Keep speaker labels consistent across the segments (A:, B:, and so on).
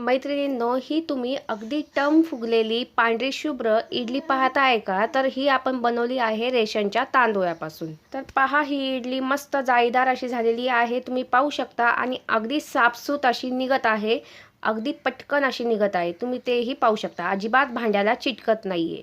A: मैत्रिणींनो ही तुम्ही अगदी टम फुगलेली पांढरी शुभ्र इडली पाहताय का? तर ही आपण बनवली आहे रेशनच्या तांदूळापासून. तर पहा ही इडली मस्त जाळीदार अशी झालेली आहे. तुम्ही पाहू शकता आणि अगदी साफसूत अशी निघत आहे. अगदी पटकन अशी निघत आहे. तुम्ही तेही पाहू शकता. अजिबात भांड्याला चिटकत नाहीये.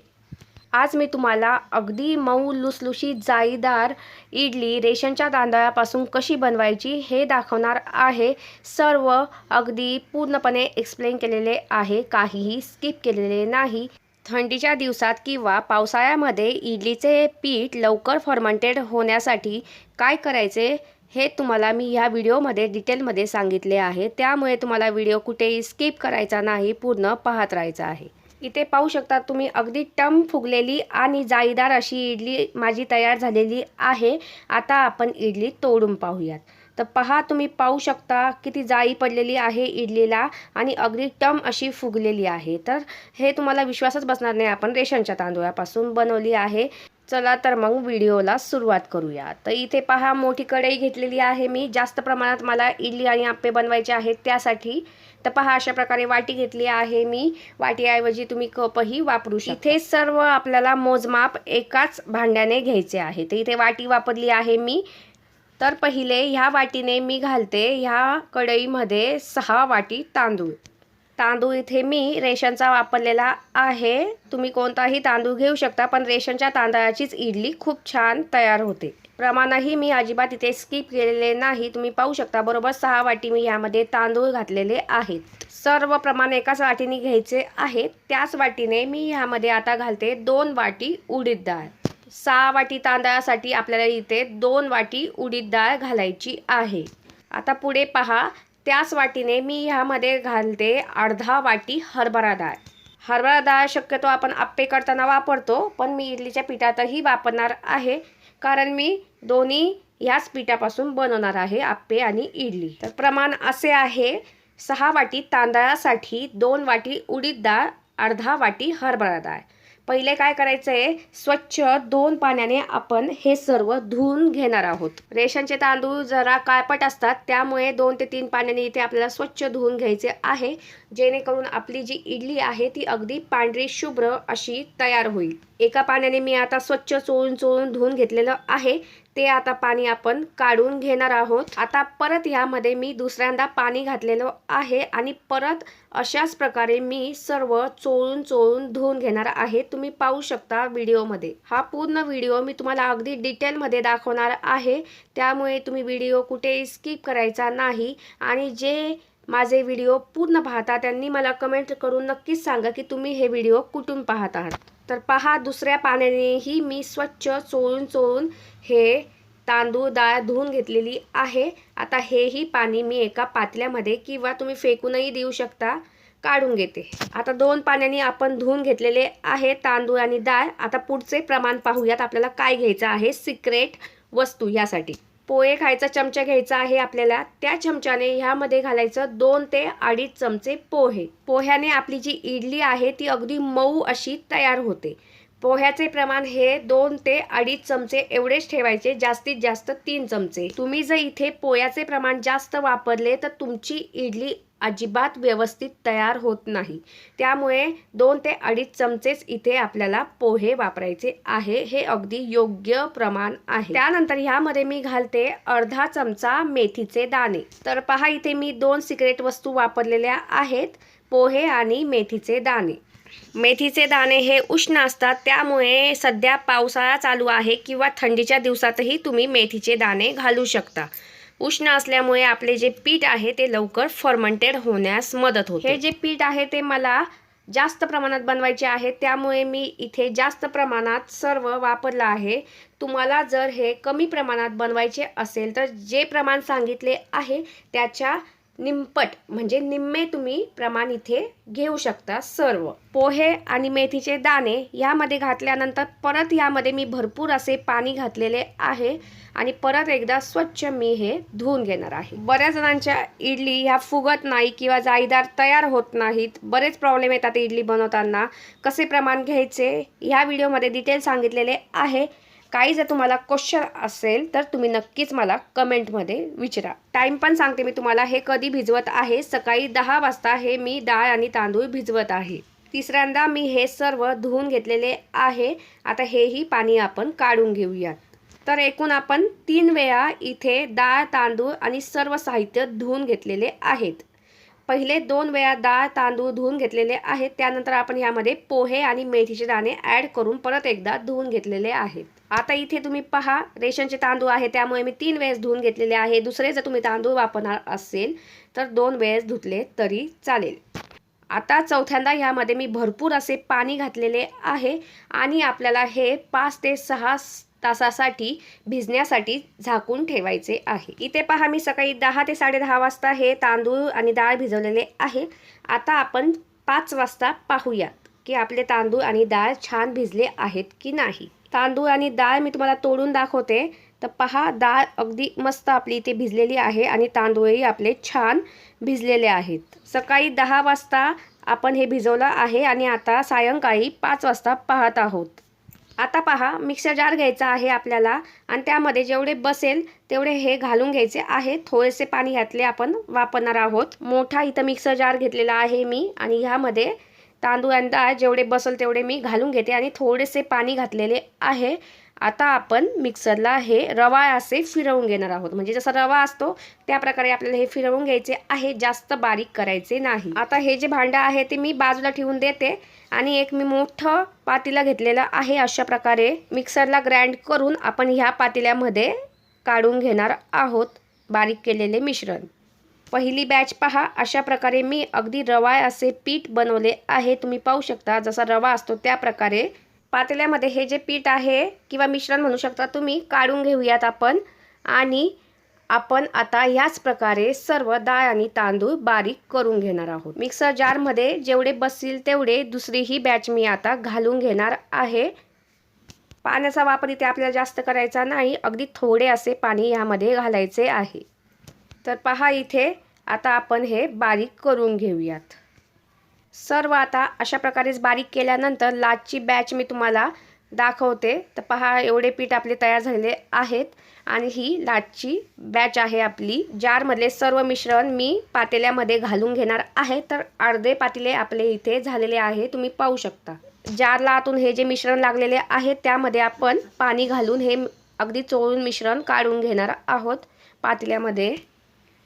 A: आज मी तुम्हाला अगदी मऊ लुसलुशी जाळीदार इडली रेशनच्या तांदळापासून कशी बनवायची हे दाखवणार आहे. सर्व अगदी पूर्णपणे एक्सप्लेन केलेले आहे. काहीही स्किप केलेले नाही. थंडीच्या दिवसात किंवा पावसाळ्यामध्ये इडलीचे पीठ लवकर फर्मंटेड होण्यासाठी काय करायचे हे तुम्हाला मी ह्या व्हिडिओमध्ये डिटेलमध्ये सांगितले आहे. त्यामुळे तुम्हाला व्हिडिओ कुठेही स्किप करायचा नाही पूर्ण पाहत राहायचा आहे. इथे पाहू शकता तुम्ही अगदी टम फुगलेली आणि जाळीदार अशी इडली माझी तयार झालेली आहे. आता आपण इडली तोडून पाहूयात. तर पहा तुम्ही पाहू शकता किती जाळी पडलेली आहे इडलीला आणि अगदी टम अशी फुगलेली आहे. तर हे तुम्हाला विश्वासच बसणार नाही आपण रेशनच्या तांदूळापासून बनवली आहे. चला तर मग व्हिडिओला सुरुवात करूया तर इथे पहा मोठी कढई घेतलेली आहे मी. जास्त प्रमाणात मला इडली आणि आप्पे बनवायचे आहेत त्यासाठी तर पहा अशा प्रकारे वाटी घेतली आहे मी. वाटीऐवजी तुम्ही कपही वापरू शकता. इथे सर्व आपल्याला मोजमाप एकाच भांड्याने घ्यायचे आहे. तर इथे वाटी वापरली आहे मी. तर पहिले ह्या वाटीने मी घालते. ह्या कढईमध्ये सहा वाटी तांदूळ. तांदूळ इथे मी रेशनचा वापरलेला आहे. तुम्ही कोणताही तांदूळ घेऊ शकता पण रेशनच्या तांदळाचीच इडली खूप छान तयार होते. प्रमाणही मी अजिबात इथे स्किप केलेले नाही. तुम्ही पाहू शकता बरोबर सहा वाटी मी यामध्ये तांदूळ घातलेले आहेत. सर्व प्रमाण एकाच वाटीने घ्यायचे आहे त्याच वाटीने मी ह्यामध्ये आता घालते दोन वाटी उडीद डाळ. सहा वाटी तांदळासाठी आपल्याला इथे दोन वाटी उडीद डाळ घालायची आहे. आता पुढे पहा त्याच वाटीने मी ह्यामध्ये घालते अर्धा वाटी हरभरा डाळ. हरभरा डाळ शक्यतो आपण आप्पे करताना वापरतो पण मी इडलीच्या पिठातही वापरणार आहे. कारण मी दोन्ही ह्याच पिठापासून बनवणार आहे आप्पे आणि इडली. तर प्रमाण असे आहे सहा वाटी तांदळासाठी दोन वाटी उडीद डाळ अर्धा वाटी हरभरा डाळ. पहिले काय करायचं आहे स्वच्छ दोन पाण्याने आपण हे सर्व धुवून घेणार आहोत. रेशनचे तांदूळ जरा काळपट असतात त्यामुळे दोन ते तीन पाण्याने इथे आपल्याला स्वच्छ धुवून घ्यायचे आहे. जेणेकरून आपली जी इडली आहे ती अगदी पांढरी शुभ्र अशी तयार होईल. एका पाण्याने मी आता स्वच्छ चोळून चोळून धुवून घेतलेलं आहे. ते आता पाणी आपण काढून घेणार आहोत. आता परत यामध्ये मी दुसऱ्यांदा पाणी घातलेलं आहे आणि परत अशाच प्रकारे मी सर्व चोळून चोळून धुवून घेणार आहे. तुम्ही पाहू शकता व्हिडिओमध्ये. हा पूर्ण व्हिडिओ मी तुम्हाला अगदी डिटेलमध्ये दाखवणार आहे. त्यामुळे तुम्ही व्हिडिओ कुठेही स्किप करायचा नाही. आणि जे माझे व्हिडिओ पूर्ण पाहता त्यांनी मला कमेंट करून नक्कीच सांगा की तुम्ही हे व्हिडिओ कुठून पाहत आहात. तर पहा दुसऱ्या पाण्यानेही मी स्वच्छ चोळून चोळून हे तांदूळ डाळ धुवून घेतलेली आहे. आता हेही पाणी मी एका पातल्यामध्ये किंवा तुम्ही फेकूनही देऊ शकता काढून घेते. आता दोन पाण्याने आपण धुवून घेतलेले आहे तांदूळ आणि डाळ. आता पुढचे प्रमाण पाहूयात आपल्याला काय घ्यायचं आहे सिक्रेट वस्तू यासाठी. पोहे खायचा चमचा घ्यायचा आहे आपल्याला. त्या चमच्याने ह्यामध्ये घालायचं दोन ते अडीच चमचे पोहे. पोह्याने आपली जी इडली आहे ती अगदी मऊ अशी तयार होते. पोह्याचे प्रमाण हे दोन ते अडीच चमचे एवढेच ठेवायचे जास्तीत जास्त तीन चमचे. तुम्ही जर इथे पोह्याचे प्रमाण जास्त वापरले तर तुमची इडली अजिबात व्यवस्थित तयार होत नाही. त्यामुळे दोन ते अडीच चमचेच इथे आपल्याला पोहे वापरायचे आहे हे अगदी योग्य प्रमाण आहे. त्यानंतर ह्यामध्ये मी घालते अर्धा चमचा मेथीचे दाणे. तर पहा इथे मी दोन सिक्रेट वस्तू वापरलेल्या आहेत पोहे आणि मेथीचे दाणे. मेथीचे दाणे हे उष्ण असतात त्यामुळे सध्या पावसाळा चालू आहे किंवा थंडीच्या दिवसातही तुम्ही मेथीचे दाणे घालू शकता. उष्ण असल्यामुळे आपले जे पीठ आहे ते लवकर फर्मंटेड होण्यास मदत होते. हे जे पीठ आहे ते मला जास्त प्रमाणात बनवायचे आहे त्यामुळे मी इथे जास्त प्रमाणात सर्व वापरलं आहे. तुम्हाला जर हे कमी प्रमाणात बनवायचे असेल तर जे प्रमाण सांगितले आहे त्याच्या निंपट म्हणजे निम्मे तुम्ही प्रमाण इथे घेऊ शकता सर्व. पोहे आणि मेथीचे दाणे यामध्ये घातल्यानंतर परत यामध्ये मी भरपूर असे पाणी घातलेले आहे आणि परत एकदा स्वच्छ मी हे धुवून घेणार आहे. बऱ्याच जणांच्या इडली ह्या फुगत नाही किंवा जाळीदार तयार होत नाहीत. बरेच प्रॉब्लेम येतात इडली बनवताना. कसे प्रमाण घ्यायचे? ह्या व्हिडिओमध्ये डिटेल सांगितलेले आहे. काही जर तुम्हाला क्वेश्चन असेल तर तुम्ही नक्कीच मला कमेंटमध्ये विचारा. टाईम पण सांगते मी तुम्हाला हे कधी भिजवत आहे? सकाळी दहा वाजता हे मी डाळ आणि तांदूळ भिजवत आहे. तिसऱ्यांदा मी हे सर्व धुवून घेतलेले आहे. आता हेही पाणी आपण काढून घेऊयात. तर एकूण आपण तीन वेळा इथे डाळ तांदूळ आणि सर्व साहित्य धुवून घेतलेले आहेत. पहिले दोन वेळा डाळ तांदूळ धुवून घेतलेले आहेत. त्यानंतर आपण यामध्ये पोहे आणि मेथीचे दाणे ॲड करून परत एकदा धुवून घेतलेले आहेत. आता इथे तुम्ही पहा रेशनचे तांदूळ आहे त्यामुळे मी तीन वेळेस धुवून घेतलेले आहे. दुसरे जर तुम्ही तांदूळ वापरणार असेल तर दोन वेळेस धुतले तरी चालेल. आता चौथ्यांदा ह्यामध्ये मी भरपूर असे पाणी घातलेले आहे आणि आपल्याला हे पाच ते सहा तासासाठी भिजण्यासाठी झाकून ठेवायचे आहे. इथे पहा मी सकाळी दहा ते साडेदहा वाजता हे तांदूळ आणि डाळ भिजवलेले आहे. आता आपण पाच वाजता पाहूयात की आपले तांदूळ आणि डाळ छान भिजले आहेत की नाही. तांदूळ आणि डाळ मी तुम्हाला तोडून दाखवते. तर पहा डाळ अगदी मस्त आपली इथे भिजलेली आहे आणि तांदूळही आपले छान भिजलेले आहेत. सकाळी दहा वाजता आपण हे भिजवलं आहे आणि आता सायंकाळी पाच वाजता पाहत आहोत. आता पहा मिक्सर जार घ्यायचा आहे आपल्याला आणि त्यामध्ये जेवढे बसेल तेवढे हे घालून घ्यायचे आहे. थोडेसे पाणी ह्यातले आपण वापरणार आहोत. मोठा इथं मिक्सर जार घेतलेला आहे मी आणि ह्यामध्ये तांदूळ आणि डाळ जेवढे बसेल तेवढे मी घालून घेते आणि थोडेसे पाणी घातलेले आहे. आता आपण मिक्सरला हे रवा असे फिरवून घेणार आहोत. म्हणजे जसा रवा असतो त्या प्रकारे आपल्याला हे फिरवून घ्यायचे आहे. जास्त बारीक करायचे नाही. आता हे जे भांडं आहे ते मी बाजूला ठेवून देते. आणि एक मी मोठं पातेलं घेतलेलं आहे अशा प्रकारे. मिक्सरला ग्राइंड करून आपण ह्या पातेल्यामध्ये काढून घेणार आहोत बारीक केलेले मिश्रण. पहिली बॅच पहा अशा प्रकारे मी अगदी रवा असे पीठ बनवले आहे. तुम्ही पाहू शकता जसा रवा असतो त्या प्रकारे. पातेल्यामध्ये हे जे पीठ आहे किंवा मिश्रण म्हणू शकता तुम्ही काढून घेऊयात आपण. आणि आपण आता ह्याच प्रकारे सर्व डाळ आणि तांदूळ बारीक करून घेणार आहोत. मिक्सर जारमध्ये जेवढे बसतील तेवढे दुसरी ही बॅच मी आता घालून घेणार आहे. पाण्याचा वापर इथे आपल्याला जास्त करायचा नाही अगदी थोडे असे पाणी यामध्ये घालायचे आहे. तर पहा इथे आता आपण हे बारीक करून घेऊयात. सर्व आता अशा प्रकारेच बारीक केल्यानंतर लाचची बॅच मी तुम्हाला दाखवते. तर पहा एवढे पीठ आपले तयार झालेले आहेत. आणि ही लाटची बॅच आहे आपली जारमधले सर्व मिश्रण मी पातेल्यामध्ये घालून घेणार आहे. तर अर्धे पातेले आपले इथे झालेले आहे तुम्ही पाहू शकता. जारला आतून हे जे मिश्रण लागलेले आहे त्यामध्ये आपण पाणी घालून हे अगदी चोळून मिश्रण काढून घेणार आहोत पातेल्यामध्ये.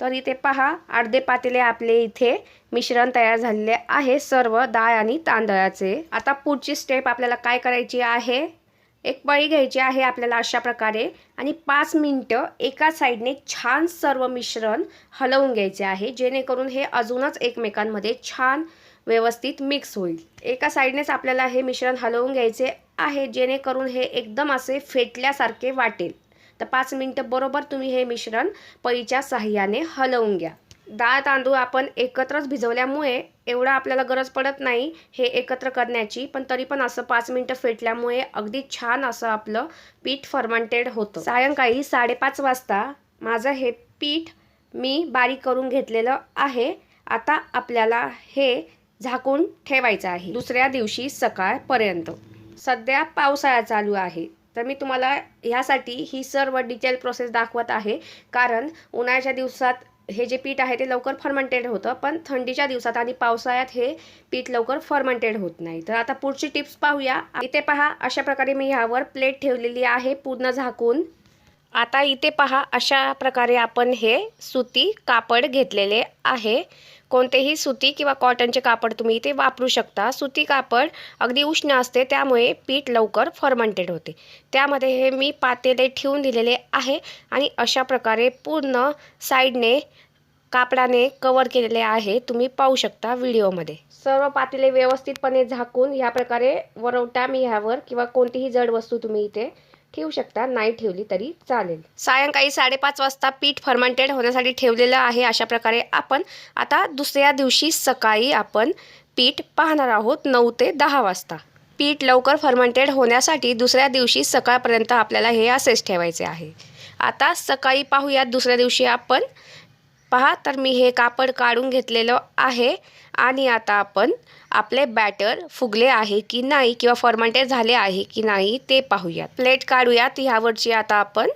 A: तर इथे पहा अर्धे पातेले आपले इथे मिश्रण तयार झालेले आहे सर्व डाळ आणि तांदळाचे. आता पुढची स्टेप आपल्याला काय करायची आहे? एक पळी घ्यायची आहे आपल्याला अशा प्रकारे आणि पाच मिनटं एका साईडने छान सर्व मिश्रण हलवून घ्यायचे आहे जेणेकरून हे अजूनच एकमेकांमध्ये छान व्यवस्थित मिक्स होईल. एका साईडनेच आपल्याला हे मिश्रण हलवून घ्यायचे आहे जेणेकरून हे एकदम असे फेटल्यासारखे वाटेल. तर पाच मिनटं बरोबर तुम्ही हे मिश्रण पळीच्या साह्याने हलवून घ्या. डाळ तांदूळ आपण एकत्रच भिजवल्यामुळे एवढं आपल्याला गरज पडत नाही हे एकत्र करण्याची पण तरी पण असं पाच मिनटं फेटल्यामुळे अगदी छान असं आपलं पीठ फर्मंटेड होतं. सायंकाळी साडेपाच वाजता माझं हे पीठ मी बारीक करून घेतलेलं आहे. आता आपल्याला हे झाकून ठेवायचं आहे. दुसऱ्या दिवशी सकाळपर्यंत. सध्या पावसाळा चालू आहे. तर मी तुम्हाला ह्यासाठी ही सर्व डिटेल प्रोसेस दाखवत आहे. कारण उन्हाळ्याच्या दिवसात हे जे पीठ आहे ते लवकर फर्मंटेड होतं पण थंडीच्या दिवसात आणि पावसाळ्यात हे पीठ लवकर फर्मंटेड होत नाही. तर आता पुढची टिप्स पाहूया. इथे पहा अशा प्रकारे मी ह्यावर प्लेट ठेवलेली आहे पूर्ण झाकून. आता इथे पहा अशा प्रकारे आपण हे सुती कापड घेतलेले आहे. कोणतेही सुती किंवा कॉटनचे कापड तुम्ही इथे वापरू शकता. सुती कापड अगदी उष्ण असते त्यामुळे पीठ लवकर फर्मंटेड होते. त्यामध्ये हे मी पातेले ठेवून दिलेले आहे आणि अशा प्रकारे पूर्ण साईडने कापडाने कवर केलेले आहे. तुम्ही पाहू शकता व्हिडिओमध्ये. सर्व पातेले व्यवस्थितपणे झाकून ह्या प्रकारे वरवटा मी ह्यावर किंवा कोणतीही जड वस्तू तुम्ही इथे ठेवू शकता नाही ठेवली तरी चालेल. सायंकाळी साडेपाच वाजता पीठ फर्मंटेड होण्यासाठी ठेवलेलं आहे अशा प्रकारे आपण आता दुसऱ्या दिवशी सकाळी आपण पीठ पाहणार आहोत नऊ ते दहा वाजता. पीठ लवकर फर्मंटेड होण्यासाठी दुसऱ्या दिवशी सकाळपर्यंत आपल्याला हे असेच ठेवायचे आहे. आता सकाळी पाहूयात दुसऱ्या दिवशी आपण पहा तर मी हे कापड काढून घेतलेलं आहे. आणि आता आपण आपले बॅटर फुगले आहे की नाही किंवा फॉर्मंटेड झाले आहे की नाही ते पाहूयात. प्लेट काढूयात ह्यावरची आता आपण.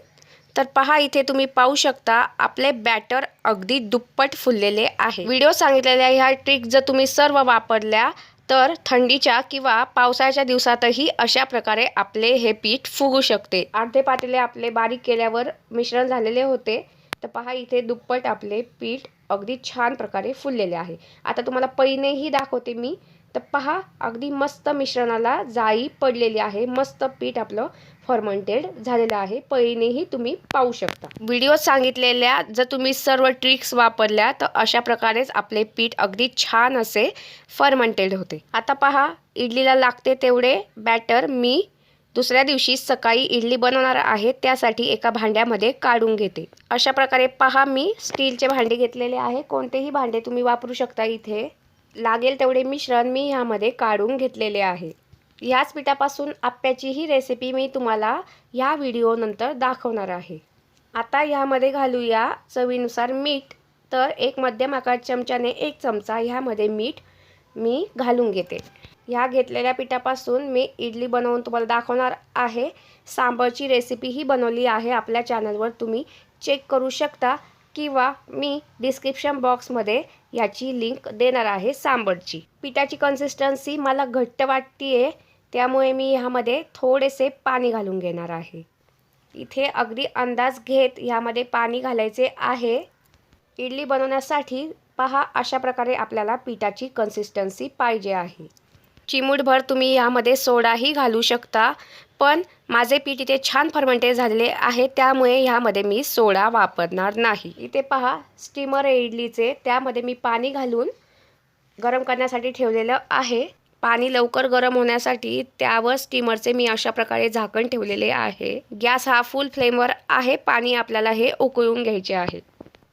A: तर पहा इथे तुम्ही पाहू शकता आपले बॅटर अगदी दुप्पट फुललेले आहे. व्हिडिओ सांगितलेल्या ह्या ट्रिक जर तुम्ही सर्व वापरल्या तर थंडीच्या किंवा पावसाळ्याच्या दिवसातही अशा प्रकारे आपले हे पीठ फुगू शकते. अर्धे पातेले आपले बारीक केल्यावर मिश्रण झालेले होते. तर पहा इथे दुप्पट आपले पीठ अगदी छान प्रकारे फुललेले आहे. आता तुम्हाला पैनेही दाखवते मी. तर पहा अगदी मस्त मिश्रणाला जाई पडलेली आहे. मस्त पीठ आपलं फॉर्मंटेड झालेलं आहे. पहिनेही तुम्ही पाहू शकता. व्हिडिओ सांगितलेल्या जर तुम्ही सर्व ट्रिक्स वापरल्या तर अशा प्रकारेच आपले पीठ अगदी छान असे फर्मंटेड होते. आता पहा इडलीला लागते तेवढे बॅटर मी दुसऱ्या दिवशी सकाळी इडली बनवणार आहे त्यासाठी एका भांड्यामध्ये काढून घेते. अशा प्रकारे पहा मी स्टीलचे भांडे घेतलेले आहे. कोणतेही भांडे तुम्ही वापरू शकता इथे. लागेल तेवढे मिश्रण मी ह्यामध्ये काढून घेतलेले आहे. ह्याच पिठापासून आप्याचीही रेसिपी मी तुम्हाला ह्या व्हिडिओनंतर दाखवणार आहे. आता ह्यामध्ये घालूया चवीनुसार मीठ. तर एक मध्यम आकार चमच्याने एक चमचा ह्यामध्ये मीठ मी घालून घेते. ह्या घेतलेल्या पिठापासून मी इडली बनवून तुम्हाला दाखवणार आहे. सांबरची रेसिपीही बनवली आहे. आपल्या चॅनलवर तुम्ही चेक करू शकता किंवा मी डिस्क्रिप्शन बॉक्समध्ये याची लिंक देणार आहे सांबरची. पिठाची कन्सिस्टन्सी मला घट्ट वाटते त्यामुळे मी ह्यामध्ये थोडेसे पाणी घालून घेणार आहे. इथे अगदी अंदाज घेत ह्यामध्ये पाणी घालायचे आहे. इडली बनवण्यासाठी पहा अशा प्रकारे आपल्याला पिठाची कन्सिस्टन्सी पाहिजे आहे. चिमूटभर तुम्ही यामध्ये सोडाही घालू शकता. पण माझे पीठ इथे छान फर्मेंटेड झालेले आहे त्यामुळे ह्यामध्ये मी सोडा वापरणार नाही. इथे पहा स्टीमर आहे इडलीचे त्यामध्ये मी पाणी घालून गरम करण्यासाठी ठेवलेलं आहे. पाणी लवकर गरम होण्यासाठी त्यावर स्टीमरचे मी अशा प्रकारे झाकण ठेवलेले आहे. गॅस हा फुल फ्लेमवर आहे पाणी आपल्याला हे उकळून घ्यायचे आहे.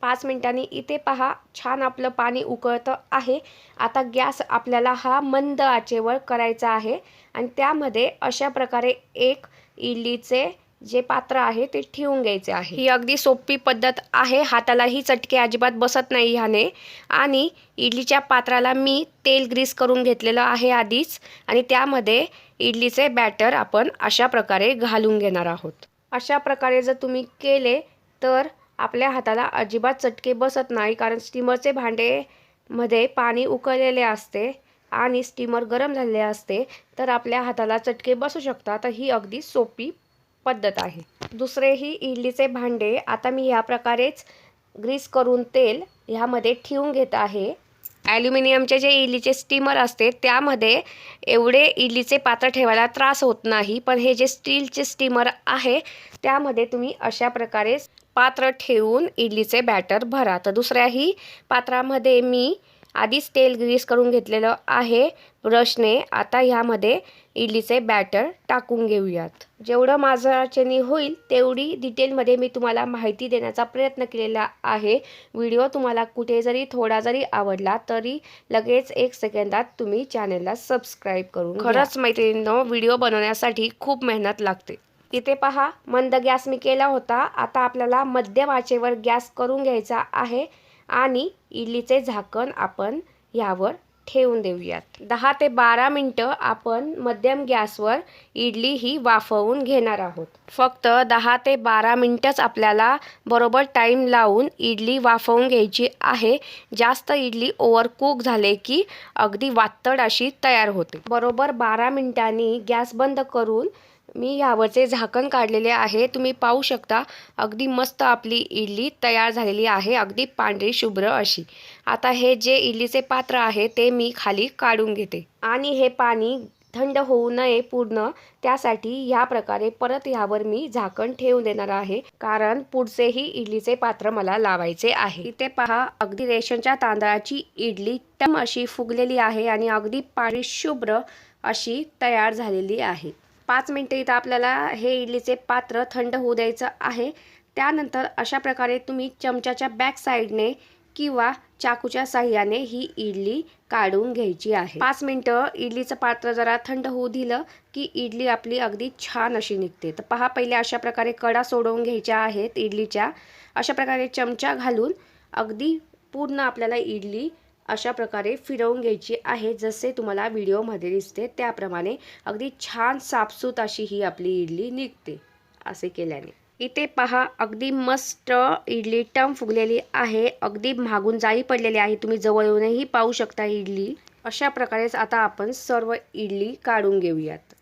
A: पाच मिनटांनी इथे पहा छान आपलं पाणी उकळतं आहे. आता गॅस आपल्याला हा मंद आचेवर करायचा आहे आणि त्यामध्ये अशा प्रकारे एक इडलीचे जे पात्र आहे ते ठेवून घ्यायचे आहे. ही अगदी सोपी पद्धत आहे. हातालाही चटके अजिबात बसत नाही ह्याने. आणि इडलीच्या पात्राला मी तेल ग्रीस करून घेतलेलं आहे आधीच. आणि त्यामध्ये इडलीचे बॅटर आपण अशा प्रकारे घालून घेणार आहोत. अशा प्रकारे जर तुम्ही केले तर आपल्या हाताला अजिबात चटके बसत नाही कारण स्टीमरचे भांडे मध्ये पाणी उकळलेले असते आणि स्टीमर गरम झालेले असते तर आपल्या हाताला चटके बसू शकतात. तर ही अगदी सोपी पद्धत आहे. दुसरे ही इडलीचे भांडे. आता मी ह्या प्रकारेच ग्रीस करून तेल ह्यामध्ये ठेवून घेत आहे. ॲल्युमिनियमचे जे इडलीचे स्टीमर असते त्यामध्ये एवढे इडलीचे पात्र ठेवायला त्रास होत नाही. पण हे जे स्टीलचे स्टीमर आहे त्यामध्ये तुम्ही अशा प्रकारे पात्र ठेवून इडलीचे बॅटर भरा. तर दुसऱ्याही पात्रामध्ये मी आधीच तेल ग्रीस करून घेतलेलं आहे. ब्रशने आता ह्यामध्ये इडलीचे बॅटर टाकून घेऊयात. जेवढं माझ्याच्याने होईल तेवढी डिटेलमध्ये मी तुम्हाला माहिती देण्याचा प्रयत्न केलेला आहे. व्हिडिओ तुम्हाला कुठे जरी थोडा जरी आवडला तरी लगेच एक सेकंदात तुम्ही चॅनेलला सबस्क्राईब करून खरंच मैत्रिणींनो व्हिडिओ बनवण्यासाठी खूप मेहनत लागते. इथे पहा मंद गॅस मी केला होता. आता आपल्याला मध्यम आचेवर गॅस करून घ्यायचा आहे आणि इडलीचे झाकण आपण यावर ठेवून देऊयात. दहा ते बारा मिनटं आपण मध्यम गॅसवर इडली ही वाफवून घेणार आहोत. फक्त दहा ते बारा मिनटंच आपल्याला बरोबर टाईम लावून इडली वाफवून घ्यायची आहे. जास्त इडली ओव्हर कुक झाले की अगदी वातड अशी तयार होते. बरोबर बारा मिनटांनी गॅस बंद करून मी यावरचे झाकण काढलेले आहे. तुम्ही पाहू शकता अगदी मस्त आपली इडली तयार झालेली आहे अगदी पांढरी शुभ्र अशी. आता हे जे इडलीचे पात्र आहे ते मी खाली काढून घेते. आणि हे पाणी थंड होऊ नये पूर्ण त्यासाठी ह्या प्रकारे परत यावर मी झाकण ठेवून देणार आहे. कारण पुढचेही इडलीचे पात्र मला लावायचे आहे. इथे पहा अगदी रेशनच्या तांदळाची इडली टम अशी फुगलेली आहे आणि अगदी पाणी शुभ्र अशी तयार झालेली आहे. पाच मिनटं इथं आपल्याला हे इडलीचे पात्र थंड होऊ द्यायचं आहे. त्यानंतर अशा प्रकारे तुम्ही चमच्याच्या बॅक साईडने किंवा चाकूच्या साह्याने ही इडली काढून घ्यायची आहे. पाच मिनटं इडलीचं पात्र जरा थंड होऊ दिलं की इडली आपली अगदी छान अशी निघते. तर पहा पहिले अशा प्रकारे कडा सोडवून घ्यायच्या आहेत इडलीच्या. अशा प्रकारे चमचा घालून अगदी पूर्ण आपल्याला इडली अशा प्रकारे फिरवून घ्यायची आहे. जसे तुम्हाला व्हिडिओमध्ये दिसते त्याप्रमाणे अगदी छान साफसूत अशी ही आपली इडली निघते असे केल्याने. इथे पहा अगदी मस्त इडली टम फुगलेली आहे. अगदी मागून जाई पडलेली आहे. तुम्ही जवळ येऊनही पाहू शकता इडली. अशा प्रकारेच आता आपण सर्व इडली काढून घेऊयात.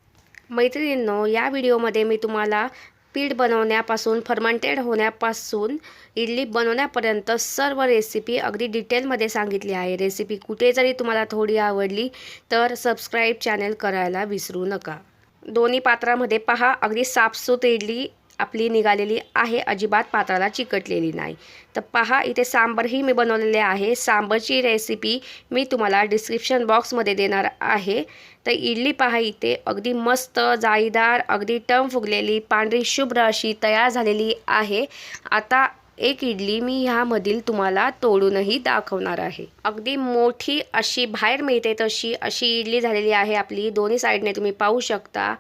A: मैत्रिणींनो या व्हिडिओमध्ये मी तुम्हाला पीठ बनवण्यापासून फर्मंटेड होण्यापासून इडली बनवण्यापर्यंत सर्व रेसिपी अगदी डिटेलमध्ये सांगितली आहे. रेसिपी कुठे जरी तुम्हाला थोडी आवडली तर सबस्क्राईब चॅनल करायला विसरू नका. दोन्ही पात्रामध्ये पहा अगदी साफसूत इडली आपली निघालेली आहे अजिबात पात्राला चिकटलेली नाही. तर पहा इथे सांबरही मी बनवलेले आहे. सांबरची रेसिपी मी तुम्हाला डिस्क्रिप्शन बॉक्समध्ये देणार आहे. तर इडली पहा इथे अगदी मस्त जाळीदार अगदी टम फुगलेली पांढरी शुभ्र अशी तयार झालेली आहे. आता एक इडली मी ह्यामधील तुम्हाला तोडूनही दाखवणार आहे. अगदी मोठी अशी बाहेर मिळते तशी अशी इडली झालेली आहे आपली. दोन्ही साईडने तुम्ही पाहू शकता.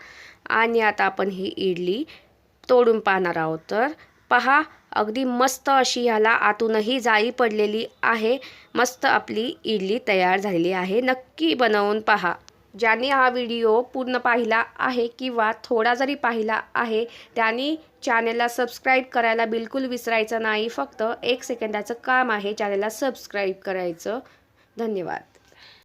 A: आणि आता आपण ही इडली तोडून पाहणार आहोत. तर पहा अगदी मस्त अशी ह्याला आतूनही जाळी पडलेली आहे. मस्त आपली इडली तयार झालेली आहे. नक्की बनवून पहा. ज्यांनी हा व्हिडिओ पूर्ण पाहिला आहे किंवा थोडा जरी पाहिला आहे त्यांनी चॅनेलला सबस्क्राईब करायला बिलकुल विसरायचं नाही. फक्त एक सेकंदाचं काम आहे चॅनेलला सबस्क्राईब करायचं. धन्यवाद.